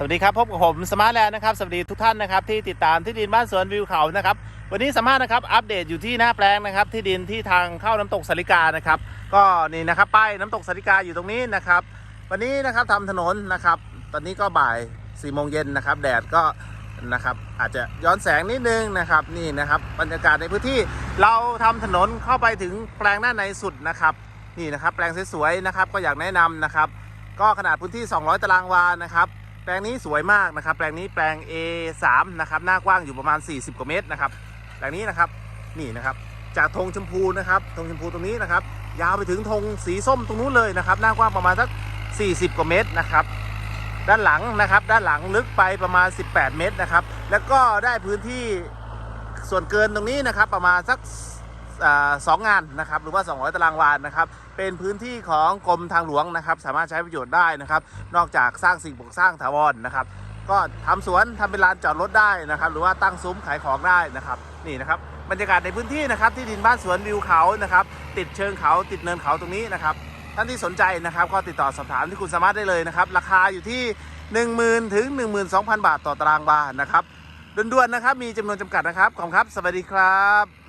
สวัสดีครับ พบกับผมสมาร์ทแลนด์นะครับ สวัสดีทุกท่านนะครับที่ติดตามที่ดินบ้านสวนวิวเขานะครับ วันนี้สามารถนะครับอัปเดตอยู่ที่หน้าแปลงนะครับ ที่ดินที่ทางเข้าน้ำตกสาริกานะครับ ก็นี่นะครับป้ายน้ำตกสาริกาอยู่ตรงนี้นะครับ วันนี้นะครับทำถนนนะครับ ตอนนี้ก็บ่าย4ี่โมงเย็นนะครับ แดดก็นะครับอาจจะย้อนแสงนิดนึงนะครับนี่นะครับบรรยากาศในพื้นที่เราทำถนนเข้าไปถึงแปลงด้าในสุดนะครับนี่นะครับแปลงสวยๆนะครับก็อยากแนะนำนะครับ ก็ขนาดพื้นที่ 200 ตารางวานะครับ ปลงนี้สวยมากนะครับ แปลงนี้แปลง A3 นะครับ หน้ากว้างอยู่ประมาณ 40 กว่าเมตรนะครับ แปลงนี้นะครับ นี่นะครับ จากธงชมพูนะครับ ธงชมพูตรงนี้นะครับ ยาวไปถึงธงสีส้มตรงนู้นเลยนะครับ หน้ากว้างประมาณสัก 40 กว่าเมตรนะครับ ด้านหลังนะครับ ด้านหลังลึกไปประมาณ 18 เมตรนะครับ แล้วก็ได้พื้นที่ส่วนเกินตรงนี้นะครับ ประมาณสัก สองงานนะครับหรือว่า 200 ตารางวานะครับเป็นพื้นที่ของกรมทางหลวงนะครับ สามารถใช้ประโยชน์ได้นะครับ นอกจากสร้างสิ่งปลูกสร้างถาวรนะครับ ก็ทำสวนทำเป็นลานจอดรถได้นะครับ หรือว่าตั้งซุ้มขายของได้นะครับนี่นะครับบรรยากาศในพื้นที่นะครับที่ดินบ้านสวนวิวเขานะครับติดเชิงเขาติดเนินเขาตรงนี้นะครับท่านที่สนใจนะครับก็ติดต่อสอบถามที่คุณสามารถได้เลยนะครับราคาอยู่ที่ 10,000ถึง12,000 บาทต่อตารางวานะครับด่วนๆนะครับมีจำนวนจำกัดนะครับขอบคุณครับ สวัสดีครับ